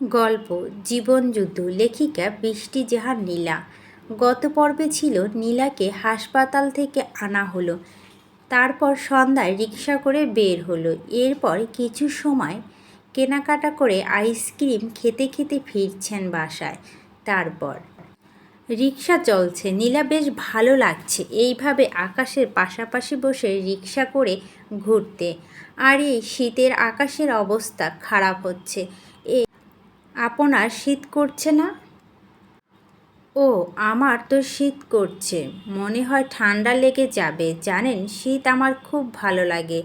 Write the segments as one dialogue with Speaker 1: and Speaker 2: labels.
Speaker 1: গল্প জীবনযুদ্ধ লেখিকা বৃষ্টি জাহান নীলা। গত পর্বে ছিল নীলাকে হাসপাতাল থেকে আনা হলো, তারপর সন্ধ্যায় রিক্সা করে বের হলো। এরপর কিছু সময় কেনাকাটা করে আইসক্রিম খেতে খেতে ফিরছেন বাসায়, তারপর। রিক্সা চলছে, নীলা বেশ ভালো লাগছে। এইভাবে আকাশের পাশাপাশি বসে রিক্সা করে ঘুরতে। আর এই শীতের আকাশের অবস্থা খারাপ হচ্ছে। এ আপনার শীত করছে না? ও, আমার তো শীত করছে। মনে হয় ঠান্ডা লেগে যাবে। জানেন, শীত আমার খুব ভালো লাগে।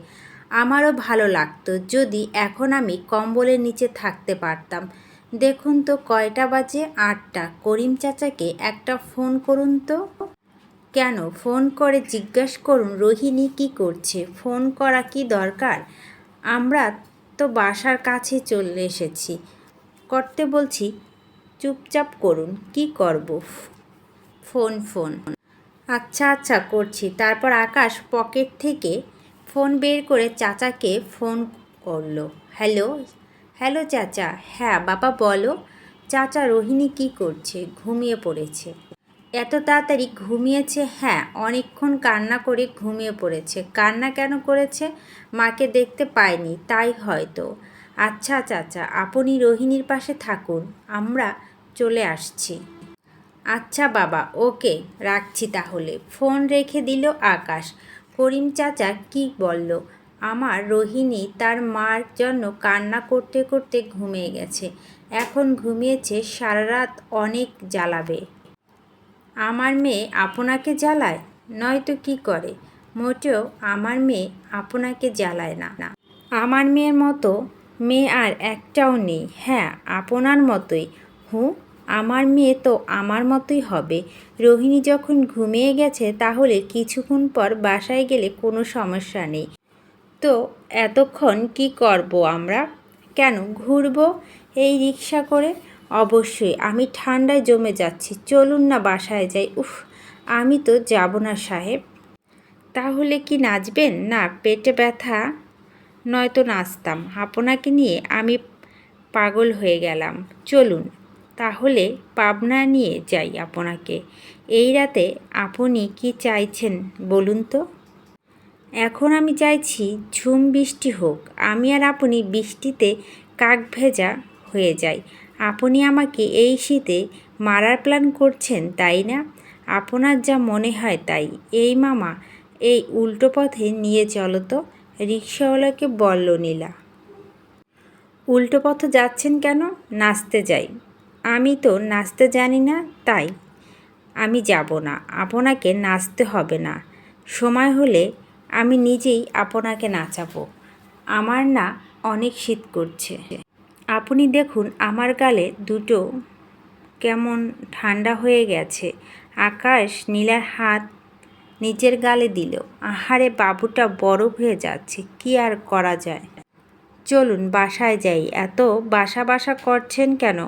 Speaker 1: আমারও ভালো লাগতো যদি এখন আমি কম্বলের নিচে থাকতে পারতাম। দেখুন তো, কয়টা বাজে? আটটা। করিম চাচাকে একটা ফোন করুন তো। কেন? ফোন করে জিজ্ঞাসা করুন, রোহিণী কি করছে? ফোন করা কি দরকার? আমরা তো বাসার কাছে চলে এসেছি। করতে বলছি, চুপচাপ করুন, কি করব? Phone phone. আচ্ছা আচ্ছা করছি। তারপর আকাশ পকেট থেকে ফোন বের করে চাচাকে ফোন করল। হ্যালো? হ্যালো, চাচা। হ্যাঁ বাবা, বলো। চাচা রোহিণী কি করছে? ঘুমিয়ে পড়েছে। এত তাড়াতাড়ি ঘুমিয়েছে? হ্যাঁ অনেকক্ষণ কান্না করে ঘুমিয়ে পড়েছে। কান্না কেন করেছে? মাকে দেখতে পায়নি তাই হয়তো। আচ্ছা চাচা আপনি রোহিণীর পাশে থাকুন, আমরা চলে আসছি। আচ্ছা বাবা, ওকে, রাখছি তাহলে। ফোন রেখে দিল আকাশ। করিম চাচা কি বলল? আমার রোহিণী তার মার জন্য কান্না করতে করতে ঘুমিয়ে গেছে। এখন ঘুমিয়েছে সারা রাত অনেক জ্বালাবে। আমার মেয়ে আপনাকে জ্বালায়? নয়তো কি করে? মোটেও আমার মেয়ে আপনাকে জ্বালায় না না। আমার মেয়ের মতো মেয়ে আর একটাও নেই। হ্যাঁ আপনার মতোই। হুঁ, আমার মেয়ে তো আমার মতোই হবে। রোহিণী যখন ঘুমিয়ে গেছে, তাহলে কিছুক্ষণ পর বাসায় গেলে কোনো সমস্যা নেই। তো এতক্ষণ কি করব আমরা? কেন, ঘুরবো এই রিক্সা করে? অবশ্যই, আমি ঠান্ডায় জমে যাচ্ছি। চলুন না বাসায় যাই। উফ, আমি তো যাব না সাহেব। তাহলে কি নাচবেন? না, পেটে ব্যথা। নয়তো নাচতাম। আপনাকে নিয়ে আমি পাগল হয়ে গেলাম। চলুন, তাহলে পাবনা নিয়ে যাই আপনাকে। এই রাতে আপনি কি চাইছেন বলুন তো? এখন আমি চাইছি ঝুম বৃষ্টি হোক। আমি আর আপনি বৃষ্টিতে কাক ভেজা হয়ে যাই। আপনি আমাকে এই শীতে মারার প্ল্যান করছেন, তাই না? আপনার যা মনে হয় তাই। এই মামা, এই উল্টো পথে নিয়ে চলো তো। রিক্সাওয়ালাকে বলল, নীলা, উল্টো পথে যাচ্ছেন কেন? নাচতে যাই। আমি তো নাচতে জানি না, তাই আমি যাব না। আপনাকে নাচতে হবে না। সময় হলে আমি নিজেই আপনাকে নাচাবো। আমার না অনেক শীত করছে। আপনি দেখুন, আমার গালে দুটো কেমন ঠান্ডা হয়ে গেছে। আকাশ নীলার হাত নিজের গালে দিল। আহারে, বাবুটা বড় হয়ে যাচ্ছে, কি আর করা যায়? চলুন, বাসায় যাই। এত বাসা বাসা করছেন কেন?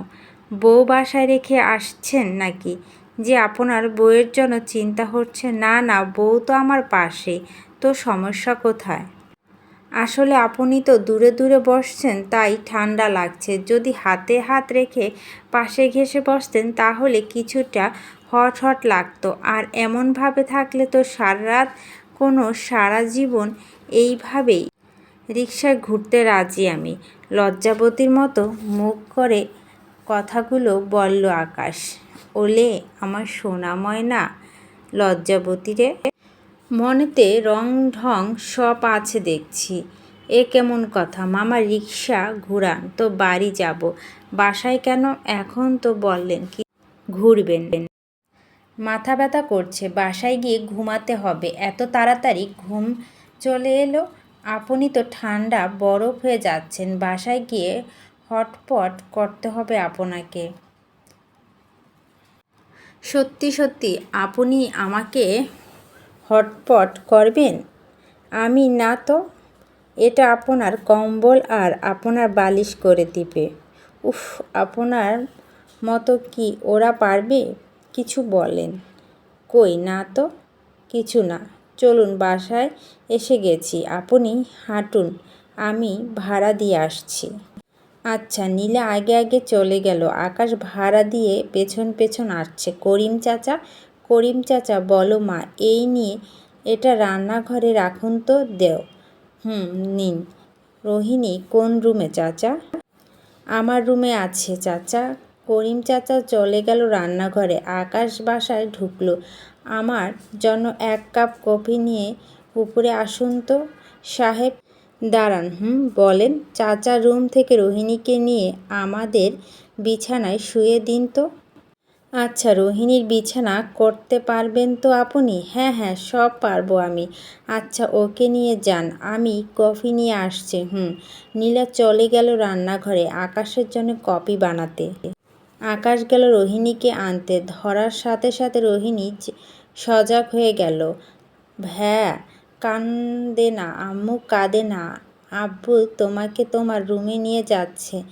Speaker 1: বউ বাসায় রেখে আসছেন নাকি? যে আপনার বউয়ের জন্য চিন্তা হচ্ছে, না না, বউ তো আমার পাশে। তো সমস্যা কোথায়? আসলে আপনি তো দূরে দূরে বসছেন, তাই ঠান্ডা লাগছে। যদি হাতে হাত রেখে পাশে ঘেসে বসতেন, তাহলে কিছুটা হট হট লাগতো। আর এমনভাবে থাকলে তো সারা রাত কোনো সারা জীবন এইভাবেই রিক্সায় ঘুরতে রাজি আমি। লজ্জাবতীর মতো মুখ করে কথাগুলো বলল আকাশ, ওলে, আমার সোনা না লজ্জাবতীরে মনেতে রং ঢং সব আছে দেখছি। এ কেমন কথা, মামা রিক্সা ঘুরান, তো বাড়ি যাব। বাসায় কেন এখন তো বললেন কি? ঘুরবেন। মাথা ব্যথা করছে, বাসায় গিয়ে ঘুমাতে হবে। এত তাড়াতাড়ি ঘুম চলে এলো। আপনি তো ঠান্ডা, বরফ হয়ে যাচ্ছেন। বাসায় গিয়ে হটপট করতে হবে আপনাকে। সত্যি সত্যি, আপনি আমাকে হটপট করবেন? আমি না তো, এটা আপনার কম্বল আর আপনার বালিশ করে দিবে। উফ, আপনার মতো কি ওরা পারবে? কিছু বলেন। কই, না তো? কিছু না। চলুন, বাসায় এসে গেছি। আপনি হাঁটুন, আমি ভাড়া দিয়ে আসছি। আচ্ছা নীলা আগে আগে চলে গেল। আকাশ ভাড়া দিয়ে পেছন পেছন আসছে। করিম চাচা করিম চাচা, বলো মা, এই নিয়ে এটা রান্নাঘরে রাখুন তো, দেও। হুম, নিন। রোহিণী, কোন রুমে চাচা? আমার রুমে আছে চাচা। করিম চাচা চলে গেল রান্নাঘরে। আকাশ বাসায় ঢুকলো। আমার জন্য এক কাপ কফি নিয়ে উপরে আসুন তো, সাহেব। দাঁড়ান, হুম, বলেন, চাচা রুম থেকে রোহিণীকে নিয়ে আমাদের বিছানায় শুয়ে দিন তো। আচ্ছা রোহিণীর বিছানা করতে পারবেন তো আপনি? হ্যাঁ হ্যাঁ সব পারব আমি। আচ্ছা ওকে নিয়ে যান, আমি কফি নিয়ে আসছি, হুম। নীলা চলে গেল রান্নাঘরে, আকাশের জন্য কফি বানাতে। আকাশ গেল রোহিণীকে আনতে। ধরার সাথে সাথে রোহিণী সজাগ হয়ে গেল। ভ্যা, কান্দে না, আম্মু কাঁদে না। আব্বু তোমাকে তোমার রুমে নিয়ে যাচ্ছে।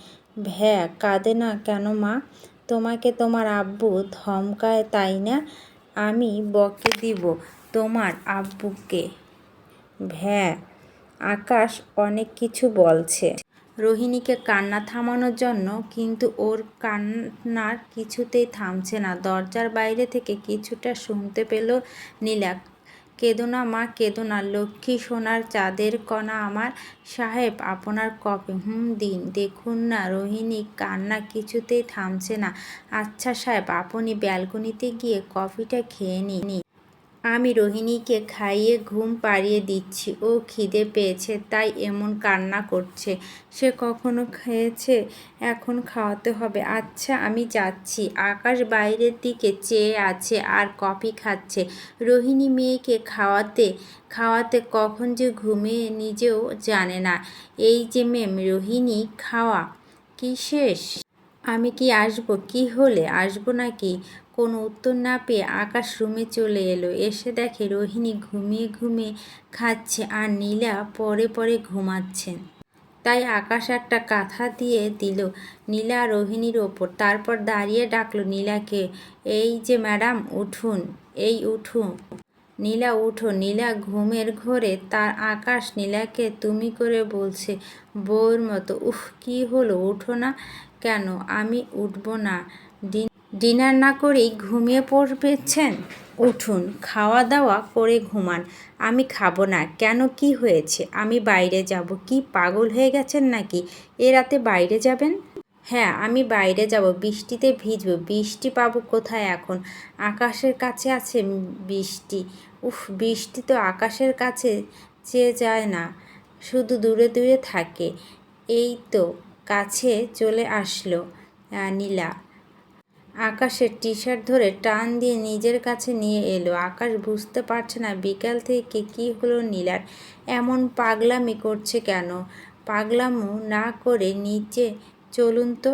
Speaker 1: ভ্যা, কাঁদে না কেন মা? তোমাকে তোমার আব্বু ধমকায় তাই না? আমি বকে দিব তোমার আব্বুকে। ভ্যা, আকাশ অনেক কিছু বলছে। রোহিণীকে কান্না থামানোর জন্য, কিন্তু ওর কান্নার কিছুতেই থামছে না। দরজার বাইরে থেকে কিছুটা শুনতে পেল নীলা। কেঁদো না মা কেঁদো না লক্ষ্মী সোনার চাঁদের কণা আমার সাহেব, আপনার কপি। হুম, দিন, দেখুন না, রোহিণী, কান্না কিছুতেই থামছে না। আচ্ছা সাহেব, আপনি ব্যালকনিতে গিয়ে কফিটা খেয়ে নিন। আমি রোহিণীকে খাইয়ে ঘুম পাড়িয়ে দিচ্ছি। ও খিদে পেয়েছে, তাই এমন কান্না করছে। সে কখনো খেয়েছে, এখন খাওয়াতে হবে। আচ্ছা আমি যাচ্ছি। আকাশ বাইরের দিকে চেয়ে আছে আর কফি খাচ্ছে। রোহিণী মেয়েকে খাওয়াতে খাওয়াতে কখন যে ঘুমিয়ে নিজেও জানে না। এই যে মেম রোহিণী খাওয়া, কি শেষ? আমি কি আসব? কি হলে? আসব নাকি? কোনো উত্তর না পেয়ে আকাশ রুমে চলে এলো। এসে দেখে রোহিণী ঘুমিয়ে ঘুমিয়ে খাচ্ছে আর নীলা পরে পরে ঘুমাচ্ছেন। তাই আকাশ একটা কাঁথা দিয়ে দিল নীলা রোহিণীর ওপর। তারপর দাঁড়িয়ে ডাকলো নীলাকে, এই যে ম্যাডাম, উঠুন, এই উঠুন নীলা, উঠো। নীলা ঘুমের ঘোরে তার আকাশ নীলাকে তুমি করে বলছে, বউর মতো। উফ, কি হলো? উঠো না কেন? আমি উঠবো না। ডিনার না করেই ঘুমিয়ে পড়বেছেন? উঠুন খাওয়া দাওয়া করে ঘুমান। আমি খাব না। কেন? কি হয়েছে? আমি বাইরে যাব। কি পাগল হয়ে গেছেন নাকি? এ রাতে বাইরে যাবেন? হ্যাঁ আমি বাইরে যাব। বৃষ্টিতে ভিজবো। বৃষ্টি পাবো কোথায় এখন? আকাশের কাছে আছে বৃষ্টি। উফ, বৃষ্টি তো আকাশের কাছে চেয়ে যায় না। শুধু দূরে দূরে থাকে। এই তো কাছে চলে আসলো নীলা। আকাশের টি শার্ট ধরে টান দিয়ে নিজের কাছে নিয়ে এলো। আকাশ বুঝতে পারছে না বিকাল থেকে কি হলো নীলার। এমন পাগলামি করছে কেন? পাগলামো না করে নিচে চলুন তো।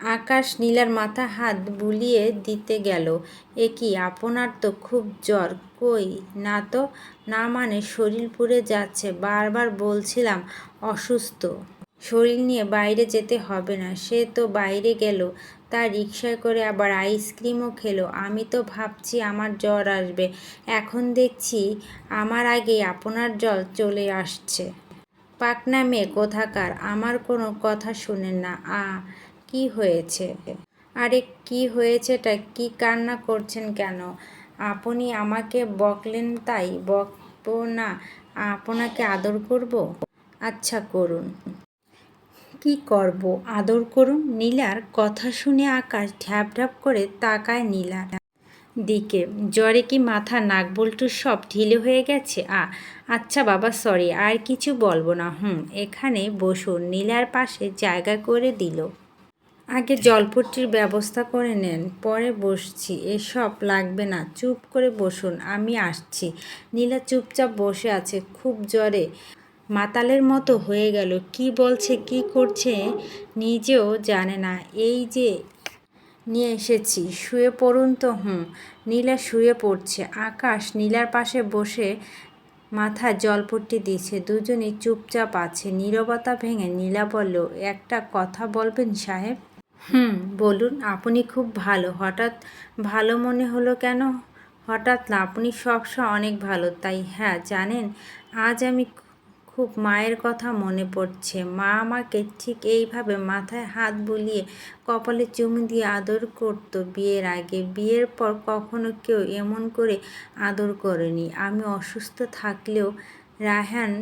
Speaker 1: আকাশ নীলার মাথা হাত বুলিয়ে দিতে গেল। এ কি, আপনার তো খুব জ্বর। কই? না তো, না মানে শরীর পুড়ে যাচ্ছে। বারবার বলছিলাম, অসুস্থ। শরীর নিয়ে বাইরে যেতে হবে না। সে তো বাইরে গেল। তার রিক্সায় করে আবার আইসক্রিমও খেলো। আমি তো ভাবছি আমার জ্বর আসবে। এখন দেখছি আমার আগে আপনার জল চলে আসছে। পাকনা মেয়ে, কোথাকার? আমার কোনো কথা শোনেন না। আ, কি হয়েছে? আরে, কি হয়েছেটা? কি কান্না করছেন কেন? আপনি আমাকে বকলেন তাই? বকবো না। আপনাকে আদর করব? আচ্ছা করুন। কি করব? আদর করুন। নীলার কথা শুনে আকাশ ঢ্যাপ ঢ্যাপ করে তাকায় নীলা। দিকে, জ্বরে কি মাথা, নাক, বল্টু সব ঢিলে হয়ে গেছে? আ আচ্ছা বাবা সরি আর কিছু বলব না। হুম, এখানে বসুন। নীলার পাশে জায়গা করে দিল। আগে জলপট্টির ব্যবস্থা করে নেন, পরে বসছি। এসব লাগবে না, চুপ করে বসুন, আমি আসছি। নীলা চুপচাপ বসে আছে, খুব জ্বরে। মাতালের মতো হয়ে গেল। কি বলছে, কি করছে নিজেও জানে না। এই যে নিয়ে এসেছি, শুয়ে পড়ুন তো। হুম, নীলা শুয়ে পড়ছে। আকাশ নীলার পাশে বসে মাথায় জলপট্টি দিচ্ছে। দুজনই চুপচাপ আছে। নীরবতা ভেঙে নীলা বলল, একটা কথা বলবেন সাহেব? হুম, বলুন। আপনি খুব ভালো। হঠাৎ ভালো মনে হলো কেন? হঠাৎ না, আপনি সবসময় অনেক ভালো। তাই হ্যাঁ জানেন, আজ আমি খুব মায়ের কথা মনে পড়ছে। মা আমাকে ঠিক এইভাবে মাথায় হাত বুলিয়ে কপালে চুমু দিয়ে আদর করতো বিয়ের আগে। বিয়ের পর কখনো কেউ এমন করে আদর করেনি। আমি অসুস্থ থাকলেও রাহান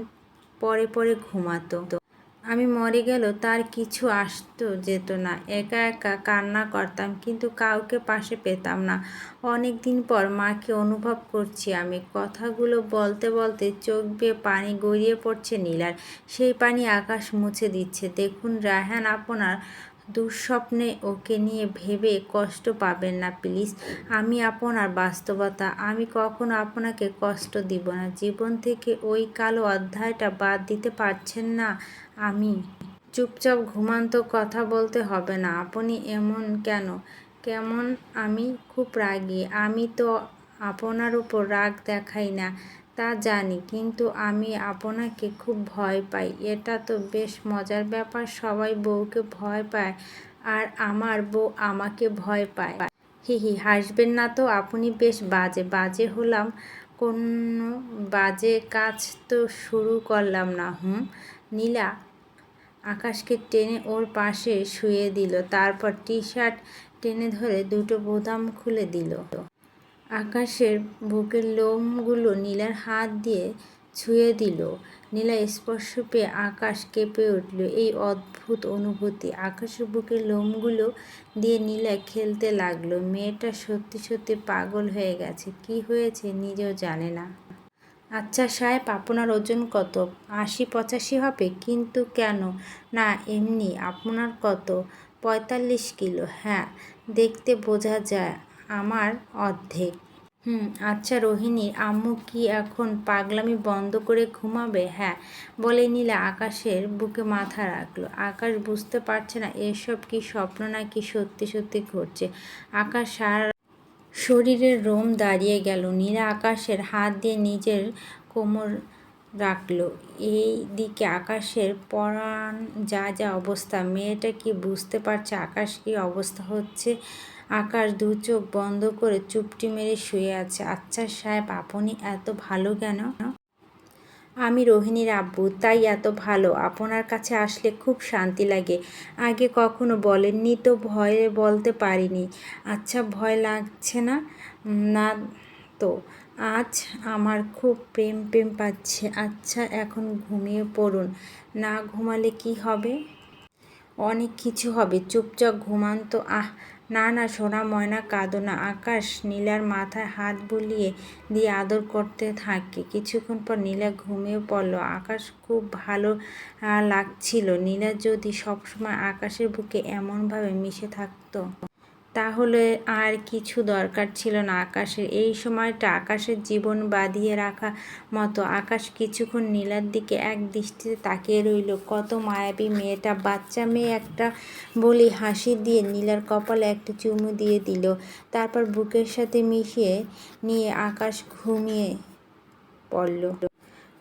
Speaker 1: পরে পরে ঘুমাতো। আমি মরে গেল, তার কিছু আসতো যেত না। একা একা কান্না করতাম, কিন্তু কাউকে পাশে পেতাম না। অনেক দিন পর মাকে অনুভব করছি আমি। কথাগুলো বলতে বলতে চোখ বেয়ে পানি গড়িয়ে পড়ছে নীলার। সেই পানি আকাশ মুছে দিচ্ছে। দেখুন রায়হান আপনার দুঃস্বপ্নে ওকে নিয়ে ভেবে কষ্ট পাবেন না, প্লিজ। আমি আপনার বাস্তবতা, আমি কখনো আপনাকে কষ্ট দিব না। জীবন থেকে ওই কালো অধ্যায়টা বাদ দিতে পারছেন না আমি। চুপচাপ ঘুমান্ত কথা বলতে হবে না। আপনি এমন কেন? কেমন? আমি খুব রাগী। আমি তো আপনার উপর রাগ দেখাই না। তা জানি, কিন্তু আমি আপনাকে খুব ভয় পাই। এটা তো বেশ মজার ব্যাপার, সবাই বউকে ভয় পায় আর আমার বউ আমাকে ভয় পায়। হি হি, হাসবেন না তো, আপনি বেশ বাজে। বাজে হলাম কোনো বাজে কাজ তো শুরু করলাম না, হুম? নীলা আকাশকে টেনে ওর পাশে শুয়ে দিল, তারপর টি শার্ট টেনে ধরে দুটো বোতাম খুলে দিল। আকাশের বুকের লোমগুলো নীলার হাত দিয়ে ছুঁয়ে দিল। নীলা স্পর্শ পেয়ে আকাশ কেঁপে উঠল। এই অদ্ভুত অনুভূতি আকাশের বুকের লোমগুলো দিয়ে নীলা খেলতে লাগল। মেয়েটা সত্যি সত্যি পাগল হয়ে গেছে। কি হয়েছে নিজেও জানে না। আচ্ছা সাহেব, আপনার ওজন কত? আশি পঁচাশি হবে? কিন্তু কেন? না, এমনি। আপনার কত? পঁয়তাল্লিশ কিলো। হ্যাঁ দেখতে বোঝা যায়। আমার অর্ধেক। হুম আচ্ছা রোহিণী, আম্মু কি এখন পাগলামি বন্ধ করে ঘুমাবে? হ্যাঁ বলে নিলে আকাশের বুকে মাথা রাখল। আকাশ বুঝতে পারছে না, এসব কি স্বপ্ন না নাকি সত্যি সত্যি ঘটছে? আকাশ সারা শরীরের রোম দাঁড়িয়ে গেল। নীলা আকাশের হাত দিয়ে নিজের কোমর রাখল। এই দিকে আকাশের পরাণ যা যা অবস্থা, মেয়েটা কি বুঝতে পারছে আকাশ কি অবস্থা হচ্ছে? আকাশ দু চোখ বন্ধ করে চুপটি মেরে শুয়ে আছে। আচ্ছা সাহেব, আপনি এত ভালো কেন? আমি রোহিণীর আব্বু, তাই এত ভালো। আপনার কাছে আসলে খুব শান্তি লাগে। আগে কখনো বলেননি তো ভয়ে বলতে পারিনি। আচ্ছা ভয় লাগছে না? না তো। আজ আমার খুব প্রেম প্রেম পাচ্ছে। আচ্ছা এখন ঘুমিয়ে পড়ুন। না ঘুমালে কি হবে? অনেক কিছু হবে। চুপচাপ ঘুমান তো। আহ না না, সোনা, ময়না, কাঁদো না, আকাশ, নীলার মাথায় হাত বুলিয়ে দিয়ে আদর করতে থাকে। কিছুক্ষণ পর নীলা ঘুমিয়ে পড়ল। আকাশ খুব ভালো লাগছিল। নীলা যদি সবসময় আকাশের বুকে এমনভাবে মিশে থাকতো। তাহলে আর কিছু দরকার ছিল না আকাশের। এই সময়টা আকাশের জীবন বাঁধিয়ে রাখা মতো। আকাশ কিছুক্ষণ নীলার দিকে এক দৃষ্টিতে তাকিয়ে রইল। কত মায়াবী মেয়েটা, বাচ্চা মেয়ে একটা বলি হাসি দিয়ে নীলার কপালে একটা চুমু দিয়ে দিল। তারপর বুকের সাথে মিশিয়ে নিয়ে আকাশ ঘুমিয়ে পড়ল।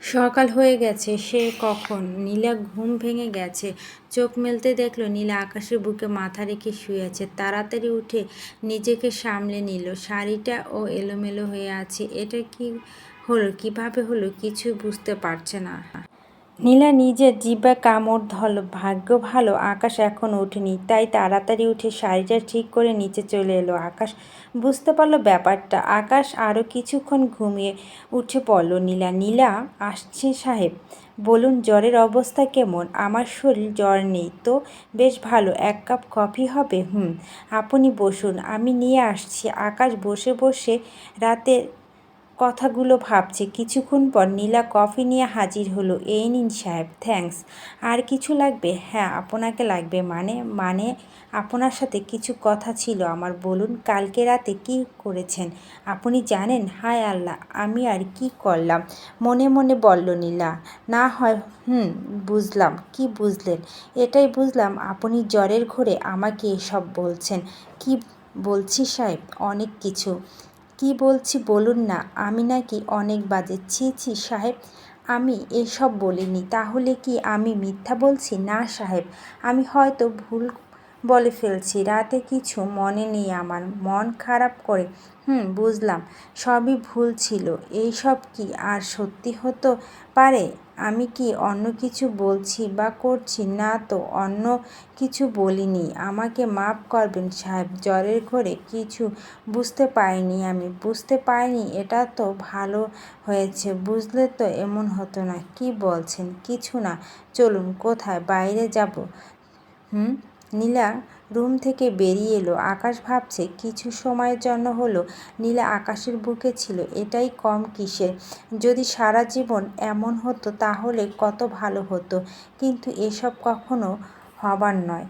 Speaker 1: সকাল হয়ে গেছে, সে কখন? নীলা ঘুম ভেঙে গেছে। চোখ মেলতে দেখল, নীলা আকাশের বুকে মাথা রেখে শুয়ে আছে। তাড়াতাড়ি উঠে নিজেকে সামলে নিল। শাড়িটা ও এলোমেলো হয়ে আছে। এটা কি হলো, কীভাবে হলো কিছু বুঝতে পারছে না। নীলা নিজের জিব্বা কামড় ধল। ভাগ্য ভালো, আকাশ এখন ওঠেনি, তাই তাড়াতাড়ি উঠে শাড়িটা ঠিক করে নিচে চলে এলো। আকাশ বুঝতে পারল ব্যাপারটা, আকাশ আরও কিছুক্ষণ ঘুমিয়ে উঠে পড়ল। নীলা নীলা, আসছে সাহেব, বলুন জ্বরের অবস্থা কেমন? আমার শরীর জ্বর নেই তো? বেশ ভালো, এক কাপ কফি হবে? হুম, আপনি বসুন, আমি নিয়ে আসছি। আকাশ বসে বসে রাতে কথাগুলো ভাবছে। কিছুক্ষণ পর নীলা কফি নিয়ে হাজির হলো। এই নিন সাহেব, থ্যাঙ্কস। আর কিছু লাগবে? হ্যাঁ আপনাকে লাগবে। মানে মানে আপনার সাথে কিছু কথা ছিল আমার। বলুন, কালকে রাতে কি করেছেন? আপনি জানেন? হায় আল্লাহ, আমি আর কি করলাম? মনে মনে বলল নীলা। না হয়, হুম, বুঝলাম। কি বুঝলেন? এটাই বুঝলাম, আপনি জ্বরের ঘরে আমাকে এসব বলছেন। কি বলছি সাহেব? অনেক কিছু। কি বলছি বলুন না, আমি নাকি অনেক বাজে। ছি ছি, সাহেব, আমি এসব বলিনি। তাহলে কি আমি মিথ্যা বলছি? না, সাহেব, আমি হয়তো ভুল বলে ফেলছি, রাতে কিছু মনে নেই আমার, মন খারাপ করে। হুম, বুঝলাম, সবই ভুল ছিল। এই সব কি আর সত্যি হতে পারে? আমি কি অন্য কিছু বলছি বা করছি? না তো, অন্য কিছু বলিনি। আমাকে মাফ করবেন সাহেব, জ্বরের ঘরে কিছু বুঝতে পারিনি আমি। বুঝতে পারিনি, এটা তো ভালো হয়েছে, বুঝলে তো এমন হতো না। কি বলছেন? কিছু না, চলুন কোথায়? বাইরে যাব। হুম? নীলা রুম থেকে বেরিয়ে এলো। আকাশ ভাবছে কিছু সময়ের জন্য হলো নীলা আকাশের বুকে ছিল। এটাই কম কিসের? যদি সারা জীবন এমন হতো তাহলে কত ভালো হতো। কিন্তু এসব কখনো হবার নয়।